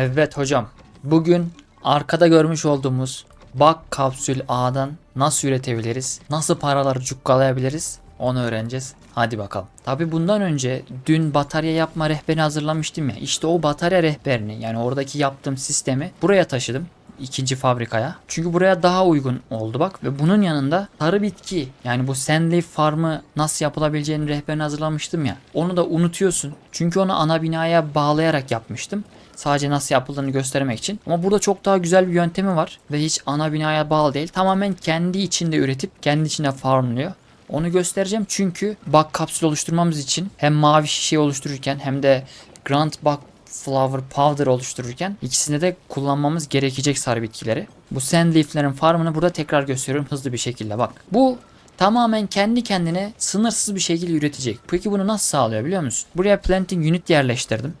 Evet hocam. Bugün arkada görmüş olduğumuz bak kapsül ağdan nasıl üretebiliriz? Nasıl paraları cukkalayabiliriz? Onu öğreneceğiz. Hadi bakalım. Tabi bundan önce dün batarya yapma rehberini hazırlamıştım ya. İşte o batarya rehberini yani oradaki yaptığım sistemi buraya taşıdım ikinci fabrikaya. Çünkü buraya daha uygun oldu bak ve bunun yanında sarı bitki yani bu Sandleaf Farm'ı nasıl yapılabileceğini rehberini hazırlamıştım ya. Onu da unutuyorsun. Çünkü onu ana binaya bağlayarak yapmıştım. Sadece nasıl yapıldığını göstermek için. Ama burada çok daha güzel bir yöntemi var ve hiç ana binaya bağlı değil. Tamamen kendi içinde üretip kendi içinde farmlıyor. Onu göstereceğim çünkü bug kapsül oluşturmamız için hem mavi şişeyi oluştururken hem de Grand Bug Flower Powder oluştururken ikisini de kullanmamız gerekecek sarı bitkileri. Bu Sandleaf'lerin farmını burada tekrar gösteriyorum hızlı bir şekilde bak. Bu tamamen kendi kendine sınırsız bir şekilde üretecek. Peki bunu nasıl sağlıyor biliyor musun? Buraya planting unit yerleştirdim.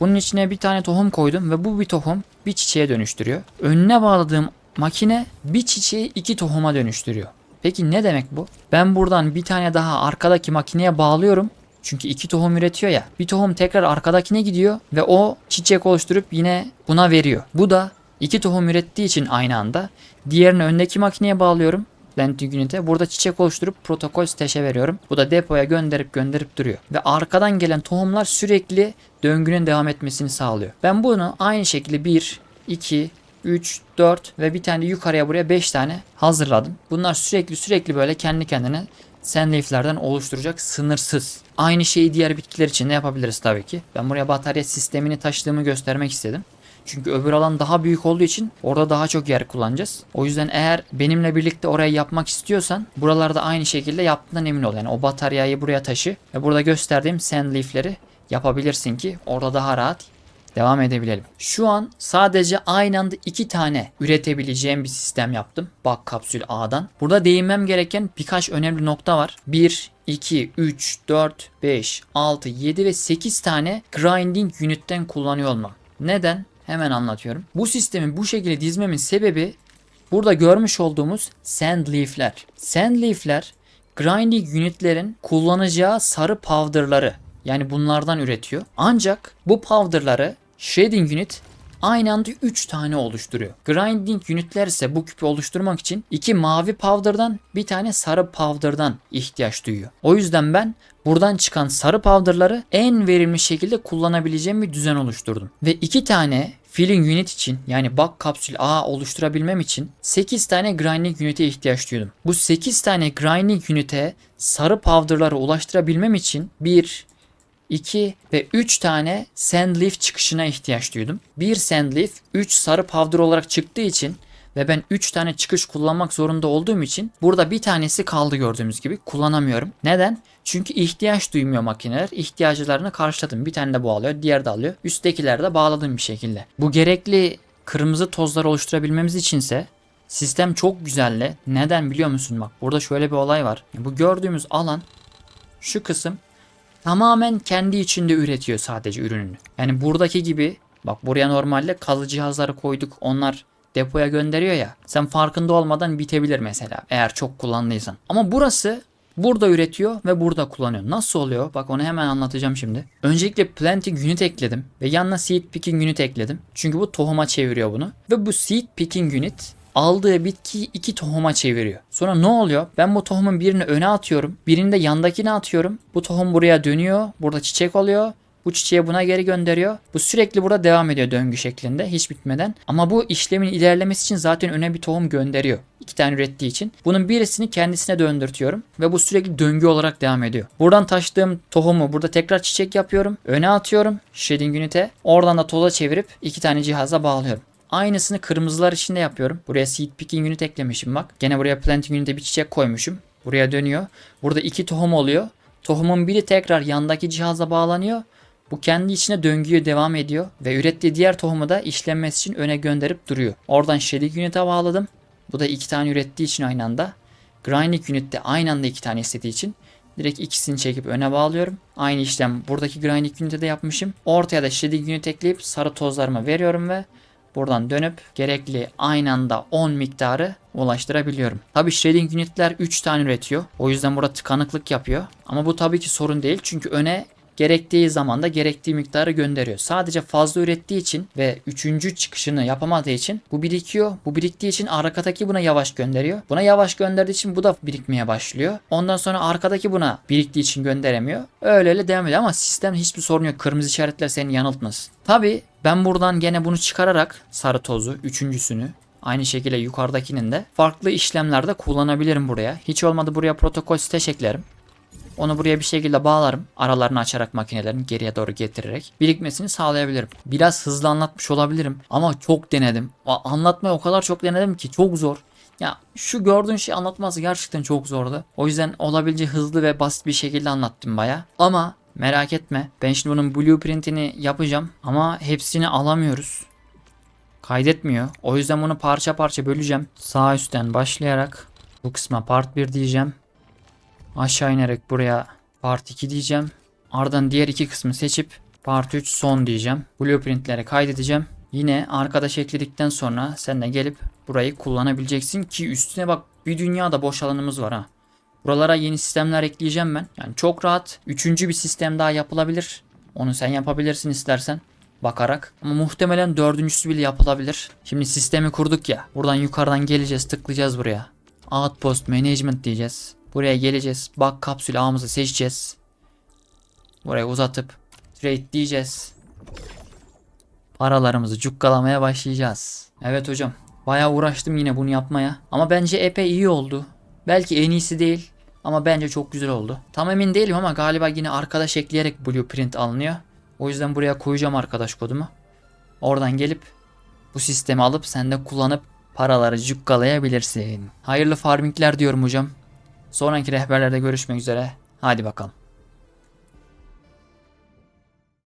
Bunun içine bir tane tohum koydum ve bu bir tohum bir çiçeğe dönüştürüyor. Önüne bağladığım makine bir çiçeği iki tohuma dönüştürüyor. Peki ne demek bu? Ben buradan bir tane daha arkadaki makineye bağlıyorum. Çünkü iki tohum üretiyor ya. Bir tohum tekrar arkadakine gidiyor ve o çiçek oluşturup yine buna veriyor. Bu da iki tohum ürettiği için aynı anda diğerini öndeki makineye bağlıyorum. Planting Unit'e. Burada çiçek oluşturup protokol stashe veriyorum. Bu da depoya gönderip gönderip duruyor. Ve arkadan gelen tohumlar sürekli döngünün devam etmesini sağlıyor. Ben bunu aynı şekilde 1, 2, 3, 4 ve bir tane yukarıya buraya 5 tane hazırladım. Bunlar sürekli sürekli böyle kendi kendine Sandleaf'lerden oluşturacak sınırsız. Aynı şeyi diğer bitkiler için de yapabiliriz tabii ki. Ben buraya batarya sistemini taşıdığımı göstermek istedim. Çünkü öbür alan daha büyük olduğu için orada daha çok yer kullanacağız. O yüzden eğer benimle birlikte orayı yapmak istiyorsan buralarda aynı şekilde yaptığından emin ol. Yani o bataryayı buraya taşı ve burada gösterdiğim sandleaf'leri yapabilirsin ki orada daha rahat devam edebilelim. Şu an sadece aynı anda iki tane üretebileceğim bir sistem yaptım. Bak kapsül A'dan. Burada değinmem gereken birkaç önemli nokta var. 1, 2, 3, 4, 5, 6, 7 ve 8 tane grinding unit'ten kullanıyor olmam. Neden? Hemen anlatıyorum. Bu sistemi bu şekilde dizmemin sebebi burada görmüş olduğumuz sandleaf'ler. Sandleaf'ler grinding unitlerin kullanacağı sarı powder'ları yani bunlardan üretiyor. Ancak bu powder'ları shading unit aynı anda 3 tane oluşturuyor. Grinding unitler ise bu küpü oluşturmak için iki mavi powder'dan bir tane sarı powder'dan ihtiyaç duyuyor. O yüzden ben buradan çıkan sarı powder'ları en verimli şekilde kullanabileceğim bir düzen oluşturdum. Ve iki tane filling unit için yani bug kapsül A oluşturabilmem için 8 tane grinding unit'e ihtiyaç duydum. Bu 8 tane grinding unit'e sarı powder'ları ulaştırabilmem için 1, 2 ve 3 tane sandleaf çıkışına ihtiyaç duydum. Bir sandleaf 3 sarı powder olarak çıktığı için ve ben 3 tane çıkış kullanmak zorunda olduğum için burada bir tanesi kaldı gördüğümüz gibi kullanamıyorum. Neden? Çünkü ihtiyaç duymuyor makineler. İhtiyaclarını karşıladım. Bir tane de bu alıyor, diğer de alıyor. Üsttekiler de bağladım bir şekilde. Bu gerekli kırmızı tozlar oluşturabilmemiz içinse sistem çok güzelle. Neden biliyor musun? Bak burada şöyle bir olay var. Bu gördüğümüz alan şu kısım tamamen kendi içinde üretiyor sadece ürününü. Yani buradaki gibi bak buraya normalde kazı cihazları koyduk onlar depoya gönderiyor ya. Sen farkında olmadan bitebilir mesela eğer çok kullandıysan. Ama burası burada üretiyor ve burada kullanıyor. Nasıl oluyor? Bak onu hemen anlatacağım şimdi. Öncelikle planting unit ekledim ve yanına seed picking unit ekledim. Çünkü bu tohuma çeviriyor bunu. Ve bu seed picking unit aldığı bitkiyi iki tohuma çeviriyor. Sonra ne oluyor? Ben bu tohumun birini öne atıyorum. Birini de yandakine atıyorum. Bu tohum buraya dönüyor. Burada çiçek oluyor. Bu çiçeği buna geri gönderiyor. Bu sürekli burada devam ediyor döngü şeklinde hiç bitmeden. Ama bu işlemin ilerlemesi için zaten öne bir tohum gönderiyor. İki tane ürettiği için. Bunun birisini kendisine döndürtüyorum. Ve bu sürekli döngü olarak devam ediyor. Buradan taştığım tohumu burada tekrar çiçek yapıyorum. Öne atıyorum shading unit'e. Oradan da toza çevirip iki tane cihaza bağlıyorum. Aynısını kırmızılar için de yapıyorum. Buraya seed picking unit eklemişim bak. Gene buraya planting unit'e bir çiçek koymuşum. Buraya dönüyor. Burada iki tohum oluyor. Tohumun biri tekrar yandaki cihaza bağlanıyor. Bu kendi içine döngüye devam ediyor ve ürettiği diğer tohumu da işlenmesi için öne gönderip duruyor. Oradan shading unit'e bağladım. Bu da iki tane ürettiği için aynı anda. Grinding unit'te aynı anda iki tane istediği için direkt ikisini çekip öne bağlıyorum. Aynı işlem buradaki grinding unit'e de yapmışım. Ortaya da shading unit ekleyip sarı tozlarımı veriyorum ve buradan dönüp gerekli aynı anda 10 miktarı ulaştırabiliyorum. Tabi shading unitler 3 tane üretiyor. O yüzden burada tıkanıklık yapıyor. Ama bu tabii ki sorun değil. Çünkü öne gerektiği zaman da gerektiği miktarı gönderiyor. Sadece fazla ürettiği için ve üçüncü çıkışını yapamadığı için bu birikiyor. Bu biriktiği için arkadaki buna yavaş gönderiyor. Buna yavaş gönderdiği için bu da birikmeye başlıyor. Ondan sonra arkadaki buna biriktiği için gönderemiyor. Öyle öyle devam ediyor ama sistemde hiçbir sorun yok. Kırmızı işaretler seni yanıltmasın. Tabi ben buradan gene bunu çıkararak sarı tozu üçüncüsünü Aynı şekilde yukarıdakinin de farklı işlemlerde kullanabilirim buraya. Hiç olmadı buraya protokol siteş eklerim. Onu buraya bir şekilde bağlarım. Aralarını açarak makinelerin geriye doğru getirerek birikmesini sağlayabilirim. Biraz hızlı anlatmış olabilirim ama çok denedim. A- Anlatmayı o kadar çok denedim ki çok zor. Ya şu gördüğün şey anlatması gerçekten çok zordu. O yüzden olabildiğince hızlı ve basit bir şekilde anlattım baya. Ama merak etme ben şimdi bunun blueprintini yapacağım ama hepsini alamıyoruz kaydetmiyor. O yüzden bunu parça parça böleceğim. Sağ üstten başlayarak bu kısma part 1 diyeceğim. Aşağı inerek buraya part 2 diyeceğim. Ardından diğer iki kısmı seçip part 3 son diyeceğim. Blueprintlere kaydedeceğim. Yine arkadaş ekledikten sonra sen de gelip burayı kullanabileceksin ki üstüne bak bir dünyada boş alanımız var ha. Buralara yeni sistemler ekleyeceğim ben. Yani çok rahat. Üçüncü bir sistem daha yapılabilir. Onu sen yapabilirsin istersen bakarak. Ama muhtemelen dördüncüsü bile yapılabilir. Şimdi sistemi kurduk ya. Buradan yukarıdan geleceğiz tıklayacağız buraya. Outpost Management diyeceğiz. Buraya geleceğiz. Bak kapsül ağımızı seçeceğiz. Buraya uzatıp trade diyeceğiz. Paralarımızı cukkalamaya başlayacağız. Evet hocam. Bayağı uğraştım yine bunu yapmaya. Ama bence epey iyi oldu. Belki en iyisi değil. Ama bence çok güzel oldu. Tam emin değilim ama galiba yine arkadaş ekleyerek blueprint alınıyor. O yüzden buraya koyacağım arkadaş kodumu. Oradan gelip bu sistemi alıp sen de kullanıp paraları cukkalayabilirsin. Hayırlı farmingler diyorum hocam. Sonraki rehberlerde görüşmek üzere. Hadi bakalım.